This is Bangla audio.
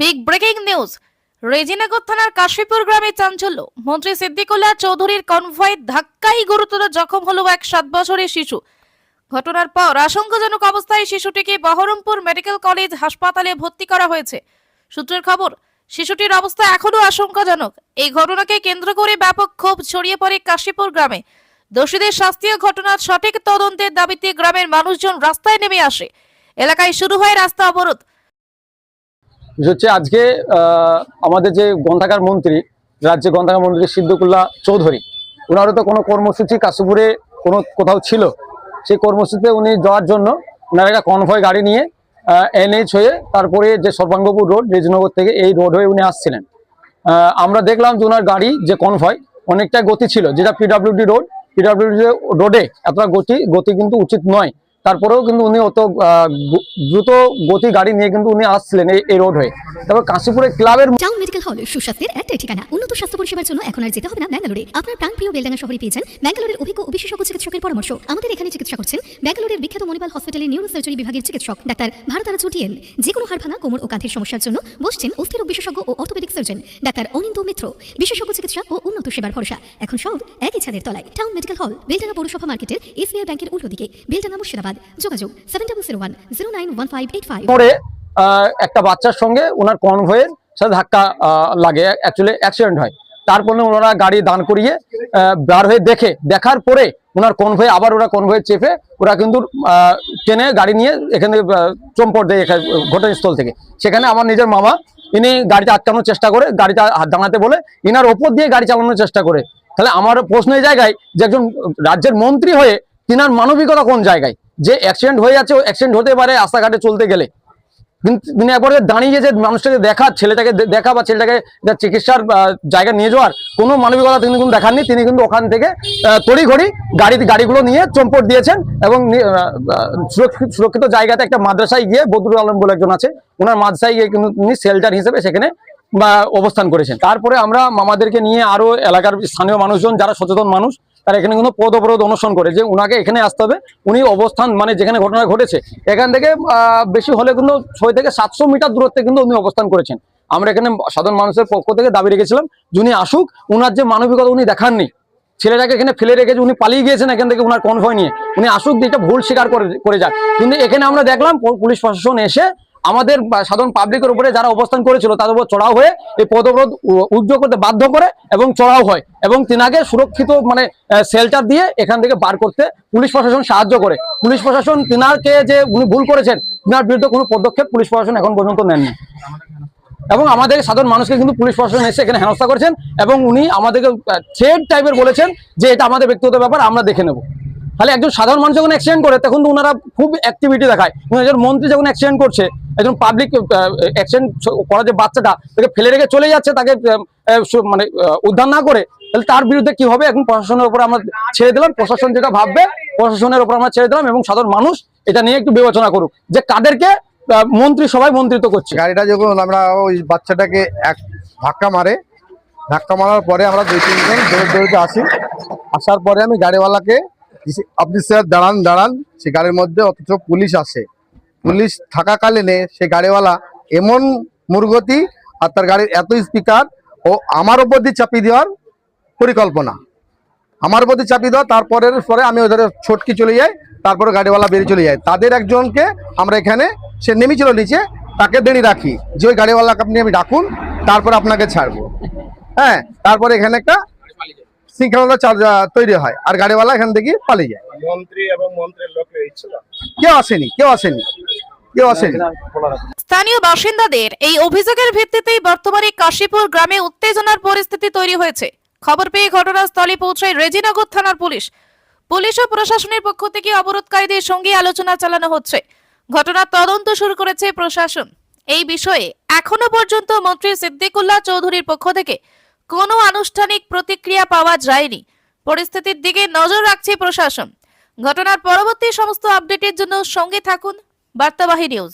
বিগ ব্রেকিং নিউজ রেজিনগর থানার কাশীপুর গ্রামে চাঞ্চল্য। মন্ত্রী সিদ্দিকুল্লাহ চৌধুরীর কনভয় ধাক্কাই গুরুতর জখম হলো এক সাত বছরের শিশু। ঘটনার পর আশঙ্কাজনক অবস্থায় শিশুটিকে বহরমপুর মেডিকেল কলেজ হাসপাতালে ভর্তি করা হয়েছে। সূত্রের খবর, শিশুটির অবস্থা এখনও আশঙ্কাজনক। এই ঘটনাকে কেন্দ্র করে ব্যাপক ক্ষোভ ছড়িয়ে পড়ে কাশীপুর গ্রামে। দোষীদের শাস্তীয় ঘটনার সঠিক তদন্তের দাবিতে গ্রামের মানুষজন রাস্তায় নেমে আসে। এলাকায় শুরু হয় রাস্তা অবরোধ। হচ্ছে আজকে আমাদের যে গ্রন্থাগার মন্ত্রী, রাজ্যে গ্রন্থাগার মন্ত্রী সিদ্দিকুল্লাহ চৌধুরী ওনারও তো কোনো কর্মসূচি কাশীপুরে কোনো কোথাও ছিল। সেই কর্মসূচিতে উনি যাওয়ার জন্য ওনার একটা কনভয় গাড়ি নিয়ে এনএইচ হয়ে তারপরে যে সর্বাঙ্গপুর রোড, রেজনগর থেকে এই রোড হয়ে উনি আসছিলেন। আমরা দেখলাম যে ওনার গাড়ি, যে কনভয় অনেকটা গতি ছিল, যেটা পিডাব্লিউডি রোড পিডাব্লিউডি রোডে এতটা গতি গতি কিন্তু উচিত নয়। তারপরেও কিন্তু উনি অত দ্রুত গতি গাড়ি নিয়ে কিন্তু উনি আসছিলেন এই- রোড হয়ে। তারপর কাশীপুরে ক্লাবের টাউন মেডিকেল হল সুস্বাস্থ্যের একটাই ঠিকানা। উন্নত স্বাস্থ্য পরিষেবার জন্য এখন আর যেতে হবে না ব্যাঙ্গালোরে আপনার প্রাণপ্রিয় বেলডাঙ্গা শহরে পেয়েছেন ব্যাঙ্গালোরের অভিজ্ঞ ও বিশেষজ্ঞ চিকিৎসকের পরামর্শ। আমাদের এখানে চিকিৎসা করছেন ব্যাঙ্গালোরের বিখ্যাত মণিপাল হসপিটালের নিউরোসার্জারি বিভাগের চিকিৎসক, ডাক্তার ভারতারা চুটিয়েন। যে কোনো হাড় ভাঙা, কোমর ও কাঁধের সমস্যার জন্য বসছেন অস্থিরোগ বিশেষজ্ঞ ও orthopaedic surgeon doctor Anindya Mitra. বিশেষজ্ঞ চিকিৎসা ও উন্নত সেবার ভরসা। এখন সব একই ছাদের তলায়। টাউন মেডিকেল হল বেলডাঙ্গা পৌরসভা মার্কেটের এসবিআই ব্যাংকের উল্টো দিকে। বেলডাঙ্গা মুর্শিদাবাদ। যোগাযোগ সেভেন একটা বাচ্চার সঙ্গে ওনার কনভয়ের সাথে ধাক্কা লাগে। অ্যাকচুয়ালি অ্যাক্সিডেন্ট হয়। তারপরে ওনারা গাড়ি দান করিয়ে বার হয়ে দেখে দেখার পরে ওনার কনভয়ে আবার ওরা কনভয়ে চেপে ওরা কিন্তু ট্রেনে গাড়ি নিয়ে এখানে আহ, চম্পট দেয় এখানে ঘটনাস্থল থেকে। সেখানে আমার নিজের মামা ইনি গাড়িটা আটকানোর চেষ্টা করে গাড়িটা হাত দাঁড়াতে বলে ইনার ওপর দিয়ে গাড়ি চালানোর চেষ্টা করে। তাহলে আমার প্রশ্ন এই জায়গায় যে একজন রাজ্যের মন্ত্রী হয়ে তিনার মানবিকতা কোন জায়গায়? যে অ্যাক্সিডেন্ট হয়ে যাচ্ছে অ্যাক্সিডেন্ট হতে পারে রাস্তাঘাটে চলতে গেলে। কিন্তু তিনি একবারে দাঁড়িয়ে যে মানুষটাকে দেখা ছেলেটাকে দেখা বা ছেলেটাকে চিকিৎসার আহ, জায়গায় নিয়ে যাওয়ার কোনো মানবিকতা তিনি কিন্তু দেখাননি। তিনি কিন্তু ওখান থেকে তড়িঘড়ি গাড়ি গাড়িগুলো নিয়ে চম্পট দিয়েছেন এবং সুরক্ষিত জায়গাতে একটা মাদ্রাসায় গিয়ে বদরুল আলম বলে একজন আছে ওনার মাদ্রাসায় গিয়ে কিন্তু তিনি শেল্টার হিসেবে সেখানে বা অবস্থান করেছেন। তারপরে আমরা মামাদেরকে নিয়ে আরও এলাকার স্থানীয় মানুষজন যারা সচেতন মানুষ তারা এখানে কিন্তু পদ অবরোধ অনুসরণ করে, যে উনাকে এখানে আসতে হবে, উনি অবস্থান মানে যেখানে ঘটনা ঘটেছে, এখান থেকে বেশি হলে কিন্তু ছয় থেকে সাতশো মিটার দূরত্বে কিন্তু উনি অবস্থান করেছেন। আমরা এখানে সাধারণ মানুষের পক্ষ থেকে দাবি রেখেছিলাম, যিনি আসুক, উনার যে মানবিকতা উনি দেখাননি, ছেলেটাকে এখানে ফেলে রেখেছে উনি পালিয়ে গিয়েছেন এখান থেকে উনার কনভয় নিয়ে, উনি আসুক এটা ভুল স্বীকার করে করে যাক। কিন্তু এখানে আমরা দেখলাম পুলিশ প্রশাসন এসে আমাদের সাধারণ পাবলিকের উপরে যারা অবস্থান করেছিল, তাদের উপর চড়াও হয়ে এই পদবরোধ উদ্যোগ করতে বাধ্য করে এবং চড়াও হয় এবং তিনাকে সুরক্ষিত মানে শেল্টার দিয়ে এখান থেকে বার করতে পুলিশ প্রশাসন সাহায্য করে। পুলিশ প্রশাসন তিনারকে যে উনি ভুল করেছেন, তিনার বিরুদ্ধে কোনো পদক্ষেপ পুলিশ প্রশাসন এখন পর্যন্ত নেননি। এবং আমাদের সাধারণ মানুষকে কিন্তু পুলিশ প্রশাসন এসে এখানে হেনস্থা করেছেন এবং উনি আমাদেরকে থ্রেড টাইপের বলেছেন যে এটা আমাদের ব্যক্তিগত ব্যাপার, আমরা দেখে নেব। তাহলে একজন সাধারণ মানুষ যখন অ্যাক্সিডেন্ট করে, তখন তো ওনারা খুব অ্যাক্টিভিটি দেখায়। একজন মন্ত্রী যখন অ্যাক্সিডেন্ট করছে একজন পাবলিক অ্যাক্সিডেন্ট করা যে বাচ্চাটা, তাকে ফেলে রেখে চলে যাচ্ছে, তাকে মানে উদ্ধার না করে, তাহলে তার বিরুদ্ধে কি হবে? এখন প্রশাসনের উপর আমরা ছেড়ে দিলাম, প্রশাসন যেটা ভাববে, প্রশাসনের উপর আমরা ছেড়ে দিলাম এবং সাধারণ মানুষ এটা নিয়ে একটু বিবেচনা করুক যে কাদেরকে মন্ত্রী সবাই মন্ত্রিত্ব করছে। গাড়িটা যখন আমরা ওই বাচ্চাটাকে এক ধাক্কা মারে, ধাক্কা মারার পরে আমরা দুই, তিনজন দৌড়ে দৌড়তে আসি। আসার পরে আমি গাড়িওয়ালাকে আপনি স্যার, দাঁড়ান দাঁড়ান, সে গাড়ির মধ্যে অথচ পুলিশ আসে। পুলিশ থাকাকালীনে সে গাড়িওয়ালা এমন মূর্গতি আর তার গাড়ির এত স্পিকার ও আমার ওপর দিয়ে চাপিয়ে দেওয়ার পরিকল্পনা। আমার প্রতি চাপিয়ে দেওয়া তারপরের পরে আমি ওদের ছটকি চলে যাই তারপরে গাড়িওয়ালা বেরিয়ে চলে যায়। তাদের একজনকে আমরা এখানে সে নেমেছিল নিচে তাকে দাঁড়িয়ে রাখি। যে ওই গাড়িওয়ালাকে আপনি আমি ডাকুন তারপরে আপনাকে ছাড়বো। হ্যাঁ তারপরে এখানে একটা শৃঙ্খলা চার্জ তৈরি হয় আর গাড়িওয়ালা এখান থেকে পালিয়ে যায়। মন্ত্রী এবং মন্ত্রীর লোক কেউ আসেনি কেউ আসেনি। স্থানীয় বাসিন্দাদের এই অভিযোগের ভিত্তিতেই বর্তমানে কাশীপুর গ্রামে উত্তেজনার পরিস্থিতি তৈরি হয়েছে। খবর পেয়ে ঘটনাস্থলে পৌঁছায় রেজিনগর থানার পুলিশ। পুলিশ ও প্রশাসনের পক্ষ থেকে অবরোধকারীদের সঙ্গে আলোচনা চালানো হচ্ছে। ঘটনার তদন্ত শুরু করেছে প্রশাসন। এই বিষয়ে এখনও পর্যন্ত মন্ত্রী সিদ্দিকুল্লাহ চৌধুরীর পক্ষ থেকে কোনো আনুষ্ঠানিক প্রতিক্রিয়া পাওয়া যায়নি। পরিস্থিতির দিকে নজর রাখছে প্রশাসন। ঘটনার পরবর্তী সমস্ত আপডেটের জন্য সঙ্গে থাকুন। বার্তাবাহী নিউজ।